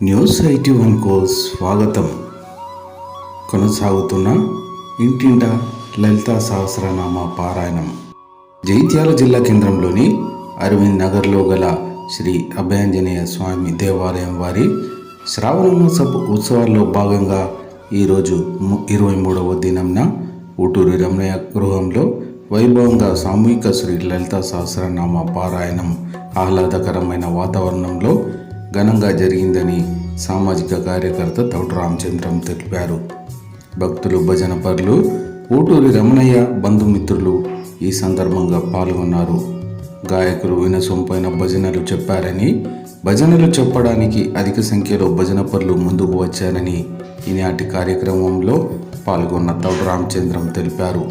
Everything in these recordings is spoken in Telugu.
న్యూస్ ఎయిటీ వన్కు స్వాగతం. కొనసాగుతున్న ఇంటింట లలిత సహస్రనామ పారాయణం. జైత్యాల జిల్లా కేంద్రంలోని అరవింద్ నగర్లో గల శ్రీ అభయాంజనేయ స్వామి దేవాలయం వారి శ్రావణ మాసపు ఉత్సవాల్లో భాగంగా ఈరోజు ఇరవై మూడవ దినంన ఊటూరి రమణయ్య గృహంలో వైభవంగా సామూహిక శ్రీ లలిత సహస్రనామ పారాయణం ఆహ్లాదకరమైన వాతావరణంలో ఘనంగా జరిగిందని సామాజిక కార్యకర్త తౌట రామచంద్రం తెలిపారు. భక్తులు భజన పరులు ఊటూరి రమణయ్య బంధుమిత్రులు ఈ సందర్భంగా పాల్గొన్నారు. గాయకులు వినసొంపైన భజనలు చెప్పారని భజనలు చెప్పడానికి అధిక సంఖ్యలో భజన పరులు ముందుకు వచ్చారని ఈనాటి కార్యక్రమంలో పాల్గొన్న తౌట రామచంద్రం తెలిపారు.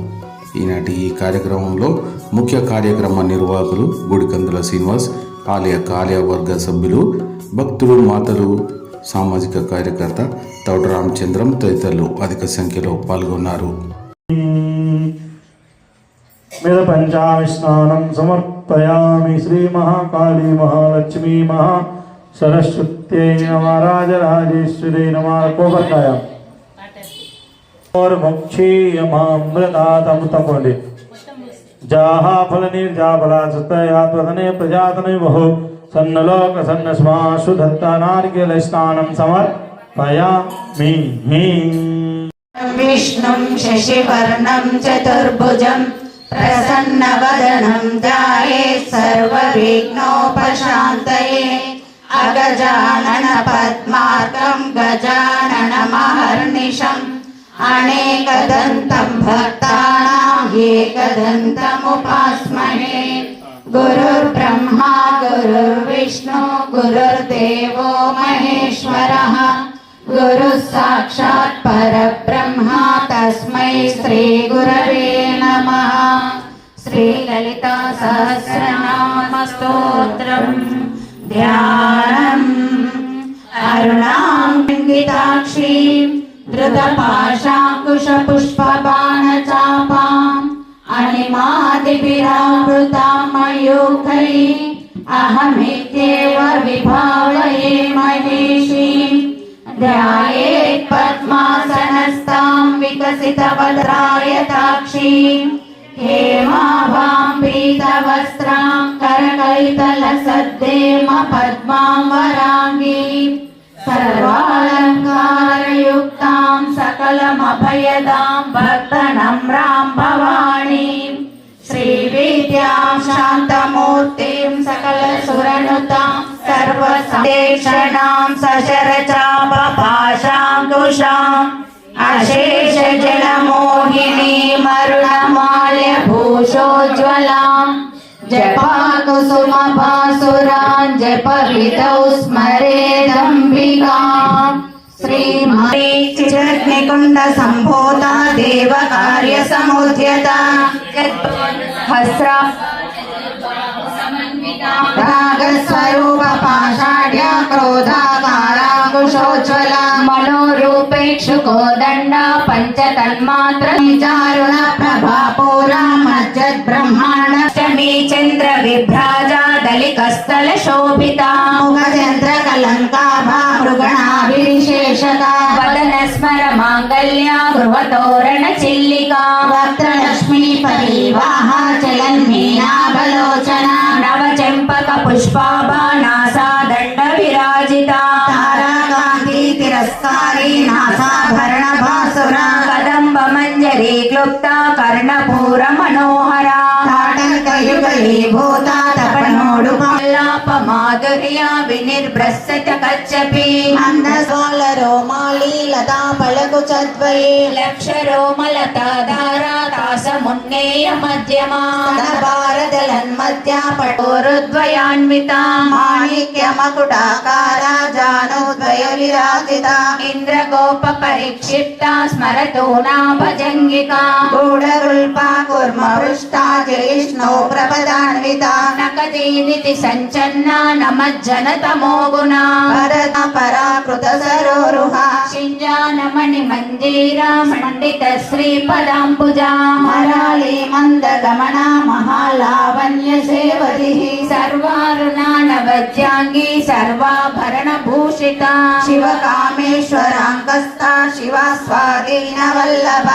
ఈనాటి ఈ కార్యక్రమంలో ముఖ్య కార్యక్రమ నిర్వాహకులు గుడికందుల శ్రీనివాస్ ఆలయ కార్యవర్గ సభ్యులు భక్తులు మాతలు సామాజిక కార్యకర్త తౌట రామచంద్రం తదితరులు అధిక సంఖ్యలో పాల్గొన్నారు. మీద పంచామి స్నానం సమర్పయామి శ్రీ మహాకాళీ మహాలక్ష్మీ మహా సరస్వత్యై నమ రాజరాజేశ్వరి నమ. కోపకాయ మోక్షీయమామృతాతము తప్పండి जाहा फल निर्जाफला सत्तयात्वने प्रजातने बहु सन्नलोक सन्नस्मा सुधत्ता नारिकेल स्नानम समर्पयामि। विष्णुं शशिवर्णं चतुर्भुजं अगजानन जाये गजानन महर्निशम अनेक अनेकदन्तं भक्तानां एकदन्तमुपास्महे गुरुर्ब्रह्मा गुरुर्विष्णु गुरुर्देवो महेश्वरः। गुरुः साक्षात् परब्रह्मा तस्मै श्रीगुरवे नमः। श्रीललिता सहस्रनामस्तोत्रम् ध्यानम् अरुणाङ्गिताक्षीम् धृतपाशाङ्कुशपुष्पबाणचापाम् अनिमादिभिरावृतामयूखैः अहमित्येव विभावये महेशीम् ध्यायेत् पद्मासनस्तां विकसितवद्रायताक्षीम् हेमाभां पीतवस्त्रां करकैतलसद्देम पद्मां वराङ्गीम् सर्वालङ्कारयुक्तां सकलमभयदां भक्तनम्रां शान्तमूर्तिं सकलसुरनुतां सर्वसंदेक्षणां सशरचापपाशाङ्कुशाम् अशेषजलमोहिनी मरुणमाल्यभूषोज्ज्वलाम् जपाकुसुमभासुरान् जपवितौ स्मरेदम्बिकाम् श्रीमती चिरग्निकुण्ड सम्भूता देवकार्यसमुद्यता हस्रा रागस्वरूप पाषाढ्या क्रोधाकाराकुशोज्ज्वला मनोरूपेक्षुको दण्ड पञ्चतन्मात्र चारुण प्रभा पुरा मज्जद् ब्रह्माण्डष्टमी चन्द्र विभ्राजा दलिकस्थल शोभिता मुखचन्द्र कलङ्काभा मृगणाभिविशेषता वदन स्मर माङ्गल्या गृहतोरण चिल्लिका वक्त्रलक्ष्मी परिवाह चलन्मीनाभलोचना नवचम्पक చంపక పుష్పాభానా సా దండ విరాజిత తారాకాంతి తిరస్కారి నాసాభరణ భాసుర కదంబ మంజరి క్లుప్త కర్ణపూర మనోహర భూత తపనోడు కల్లాప మాధుర్య రోమాళీ పళకు చద్వయే లక్షరోమలతా ధారా తాసమున్నేయ మధ్యమా భారతలన్మధ్య పటోరుద్వయాన్వితా మాణిక్యమకుటాకార జానుద్వయ విరాజిత ఇంద్రగోప పరిక్షిప్తా స్మరతో నాభజంగికా గూఢగుల్పా కుర్మ పృష్టా జిష్ణు ప్రపదాన్విత నకదీనితి సంచన్నా నమజ్జన తమో గుణా భరత పరాకృత సరోరుహ శింజానమణి మంజ మందిరా మండిత శ్రీపదాంబుజా మరాళి మందగమన మహాలావణ్య సేవతి. సర్వారుణానవద్యాంగి సర్వాభరణ భూషిత శివకామేశ్వరాంకస్థ శివ స్వాధీన వల్లభ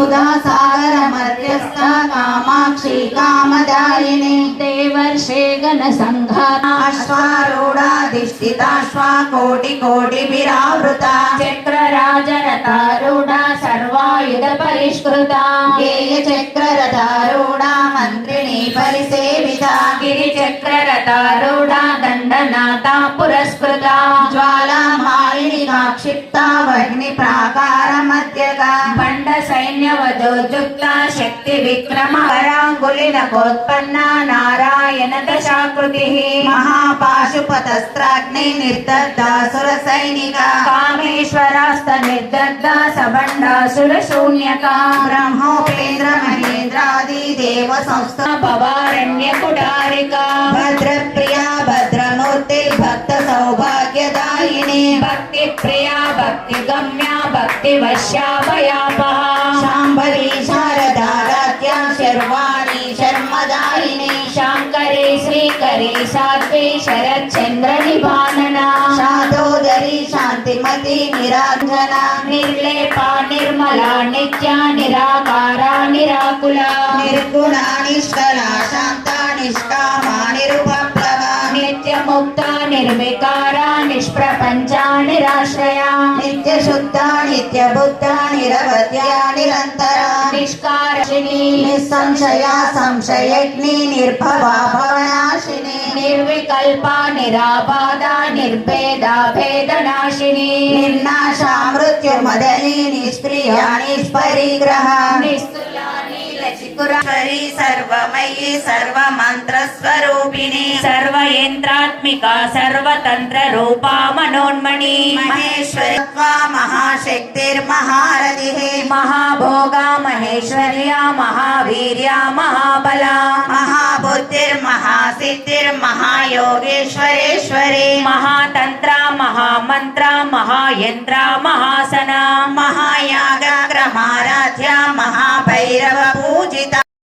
సుధా సాగర మధ్యస్థ కామాక్షి కామదాయిని. దేవర్షే గణ సంఘాన అశ్వారూఢాధిష్ఠితాశ్వ కోటి కోటి విరావృత చక్రరాజరతారూఢ సర్వాయుధ పరిష్కృత గేయ చక్రరథారూఢ మంత్రిణి పరిసేవిత. గిరి చక్రరతారూఢ దండనాథ పురస్కృత. జ్వాలామాలిని కాక్షిప్త వగ్ని ప్రాకార మధ్యక యుక్త శక్తి విక్రమ కరాంగులిన కోత్పన్న నారాయణ దశాకృతి. మహాపాశుపతస్త్రాగ్ని నిర్దద్దాసుర సైనిక కామేశ్వరాస్త నిర్దద్ద సబండాసుర శూన్యక. బ్రహ్మోపేంద్ర మహేంద్రాది దేవ సంస్థ భవారణ్య కుటారిక. భద్రప్రియ భద్రమూర్తి భక్త సౌభాగ్యదాయిని. భక్తి ప్రియా భక్తి గమ్య భక్తి వశ్యాభయాపహ శారదారాధ్య శర్వాణి శర్మదాయిని శాంకరి శ్రీకరి సాత్వి శరచంద్ర నిభానన శాదోదరి శాంతిమతి నిరాంజన నిర్లేప నిర్మల నిత్య నిరాకార నిరాకుల నిర్గుణ నిష్కల శాంత నిష్కామ నిరుపప్లవ నిరాశ్రయ నిత్య శుద్ధ నిత్య బుద్ధ నిరవధ్య నిరంతర నిష్కారషిణి నిస్సంశయ సంశయగ్ని నిర్భవ భవనాశిని నిర్వికల్ప నిరాబాధ నిర్భేద భేదనాశిని నిర్నాశ మృత్యుమదని నిష్క్రియ त्रिपुरारी सर्वमयी सर्व सर्वयन्त्रात्मिका सर्वतन्त्ररूपा मनोन्मणि। महेश्वरि त्वा महाशक्तिर्महारथिः। महाभोगा महेश्वरिया महावीर्या महाबला। महायोगेश्वरेश्वरे। महातंत्र महामंत्र महायंत्र महासना। महायागाग्रमाराध्या महाभैरव पूजिता